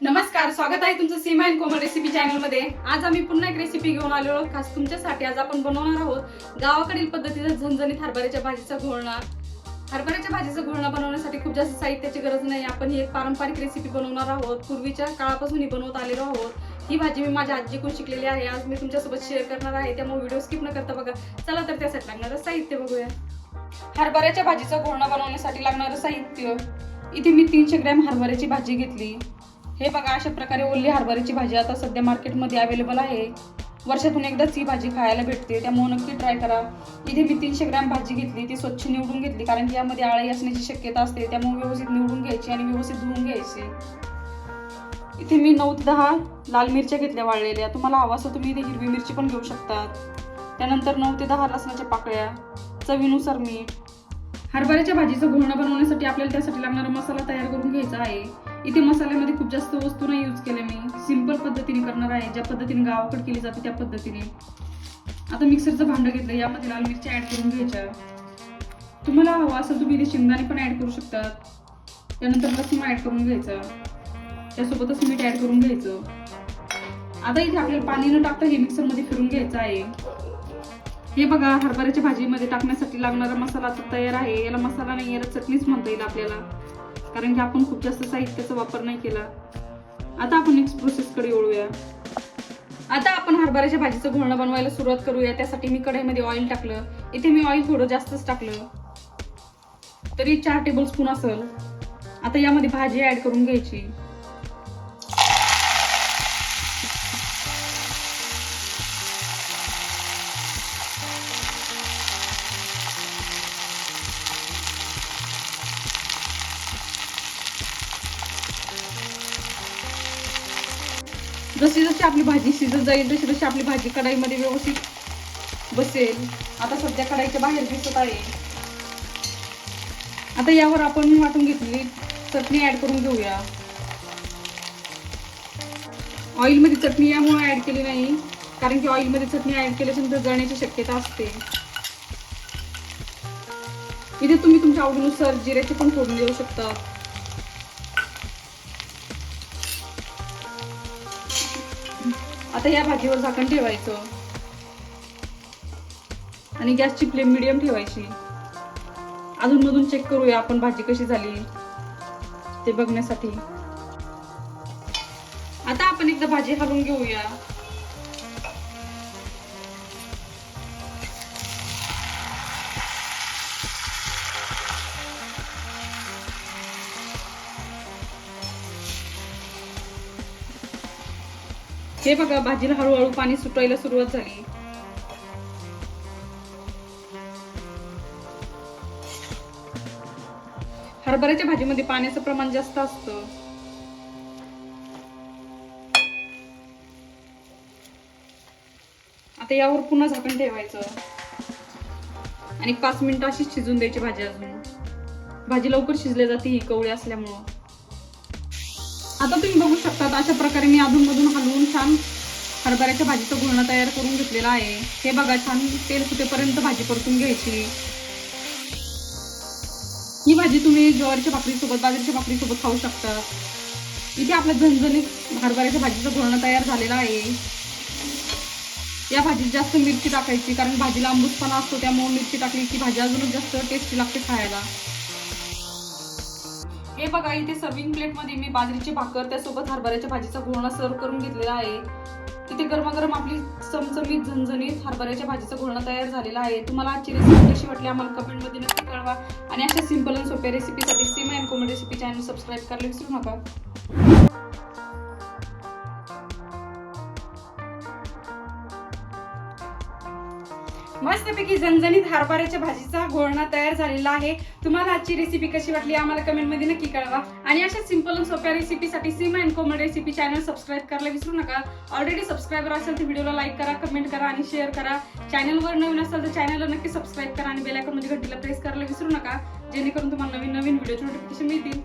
नमस्कार स्वागत आहे तुमचं सीमा अँड कोमल रेसिपी चॅनलमध्ये. आज आम्ही पुन्हा एक रेसिपी घेऊन आलो. आहोत खास तुमच्यासाठी आज आपण बनवणार आहोत गावाकडील पद्धतीचा झणझणीत हरभऱ्याच्या भाजीचा घोळणा. हरभऱ्याच्या भाजीचा घोळणा बनवण्यासाठी खूप जास्त साहित्याची गरज नाही. आपण ही एक पारंपरिक रेसिपी बनवणार आहोत. पूर्वीच्या काळापासून ही बनवत आलेलो आहोत. ही भाजी मी माझ्या आजीकडून शिकलेली आहे. आज मी तुमच्यासोबत शेअर करणार आहे. त्यामुळे व्हिडिओ स्किप न करता बघा. चला तर त्यासाठी लागणारं साहित्य बघूया. हरभऱ्याच्या भाजीचा घोळणा बनवण्यासाठी लागणारं साहित्य. इथे मी तीनशे ग्रॅम हरभऱ्याची भाजी घेतली. हे बघा अशा प्रकारे ओली हरभऱ्याची भाजी आता सध्या मार्केटमध्ये अवेलेबल आहे. वर्षातून एकदाच ही भाजी खायला भेटते. त्यामुळे नक्की ट्राय करा. इथे मी तीनशे ग्रॅम भाजी घेतली ती स्वच्छ निवडून घेतली कारण की यामध्ये आळी असण्याची शक्यता असते. त्यामुळे व्यवस्थित निवडून घ्यायची आणि व्यवस्थित धुवून घ्यायची. इथे मी नऊ ते दहा लाल मिरच्या घेतल्या वाळलेल्या. तुम्हाला हवा असं तुम्ही इथे हिरवी मिरची पण घेऊ शकतात. त्यानंतर नऊ ते दहा लसणाच्या पाकळ्या. चवीनुसार मीठ. हरभऱ्याच्या भाजीचं घोळणं बनवण्यासाठी आपल्याला त्यासाठी लागणारा मसाला तयार करून घ्यायचा आहे. इथे मसाल्यामध्ये खूप जास्त वस्तू नाही यूज केल्या मी. सिंपल पद्धतीने करणार आहे. ज्या पद्धतीने गावाकडे केली जाते त्या पद्धतीने. आता मिक्सरचं भांडं घेतलं यामध्ये लाल मिरच्या ऍड करून घ्यायच्या. तुम्हाला हवं असेल तुम्ही इथे शेंगदाणे पण ऍड करू शकतात. त्यानंतर लसूण ऍड करून घ्यायचा. त्यासोबतच मीठ ऍड करून घ्यायचं. आता इथे आपल्याला पाणी न टाकता हे मिक्सरमध्ये फिरून घ्यायचं आहे. हे बघा हरभऱ्याच्या भाजीमध्ये टाकण्यासाठी लागणारा मसाला आता तयार आहे. याला मसाला नाही याला चटणीच म्हणता येईल आपल्याला. कारण की आपण खूप जास्त साहित्याचा वापर नाही केला. आता आपण नेक्स्ट प्रोसेसकडे ओळूया आता आपण हरभऱ्याच्या भाजीचं घोळणं बनवायला सुरुवात करूया. त्यासाठी मी कढईमध्ये ऑइल टाकलं. इथे मी ऑइल थोडं जास्तच टाकलं. तरी चार टेबल स्पून असेल आता यामध्ये भाजी ऍड करून घ्यायची. जशी जशी आपली भाजी शिजत जाईल तशी तशी आपली भाजी कढाईमध्ये व्यवस्थित बसेल. आता सध्या कढाईच्या बाहेर दिसत आहे. आता यावर आपण वाटून घेतली चटणी ऍड करून घेऊया. ऑइलमध्ये चटणी यामुळे ऍड केली नाही. कारण की ऑइलमध्ये चटणी ऍड केल्याच्यानंतर जळण्याची शक्यता असते. इथे तुम्ही तुमच्या आवडीनुसार जिऱ्याची पण फोडणी देऊ शकता. आता या भाजीवर झाकण ठेवायचं. आणि गॅसची फ्लेम मिडियम ठेवायची. अजून मधून चेक करूया आपण भाजी कशी झाली. ते बघण्यासाठी. आता आपण एकदा भाजी हलवून घेऊया. हे बघा भाजीला हळूहळू पाणी सुटायला सुरुवात झाली. हरभऱ्याच्या भाजीमध्ये पाण्याचं प्रमाण जास्त असतं. आता यावर पुन्हा झाकण ठेवायचं. आणि पाच मिनिटं अशीच शिजून द्यायची भाजी अजून. भाजी लवकर शिजल्या जाते ही कवळी असल्यामुळं. आता तुम्ही बघू शकता अशा प्रकारे मी अधून मधून हलवून छान हरभऱ्याच्या भाजीचं घोळणं तयार करून घेतलेलं आहे. हे बघा छान तेल सुटेपर्यंत भाजी परतून घ्यायची. ही भाजी तुम्ही ज्वारीच्या भाकरीसोबत बाजरीच्या भाकरीसोबत खाऊ शकता. इथे आपल्या झणझणीत हरभऱ्याच्या भाजीचं घोळणं तयार झालेलं आहे. या भाजीत जास्त मिरची टाकायची कारण भाजीला आंबूसपणा असतो त्यामुळे मिरची टाकली की भाजी अजूनच जास्त टेस्टी लागते खायला. हे बघा इथे सर्विंग प्लेटमध्ये मी बाजरीची भाकर त्यासोबत हरभऱ्याच्या भाजीचा घोळणा सर्व करून घेतलेला आहे. इथे गरमागरम आपली चमचमीत झणझणीत हरभऱ्याच्या भाजीचा घोळणा तयार झालेला आहे. तुम्हाला आजची रेसिपी कशी वाटली आम्हाला कमेंटमध्ये नक्की कळवा. आणि अशा सिंपल आणि सोप्या रेसिपीसाठी सीमा अँड कोमेंट रेसिपी चॅनल सबस्क्राईब करायला विसरू नका. मस्तपैकी झणझणीत हरभऱ्याच्या भाजीचा घोळणा तयार झालेला आहे. तुम्हाला आजची रेसिपी कशी वाटली आम्हाला कमेंटमध्ये नक्की कळवा. आणि अशा सिंपल आणि सोप्या रेसिपीसाठी Seema and Komal recipe channel subscribe करायला विसरू नका. ऑलरेडी सबस्क्रायबर असेल तर व्हिडिओला लाईक करा कमेंट करा आणि शेअर करा. चॅनलवर नवीन असेल तर चॅनलला नक्की सबस्क्राईब करा आणि बेल म्हणजे घंटीला प्रेस करायला विसरू नका. जेणेकरून तुम्हाला नवीन नवीन व्हिडिओचे नोटिफिकेशन मिळतील.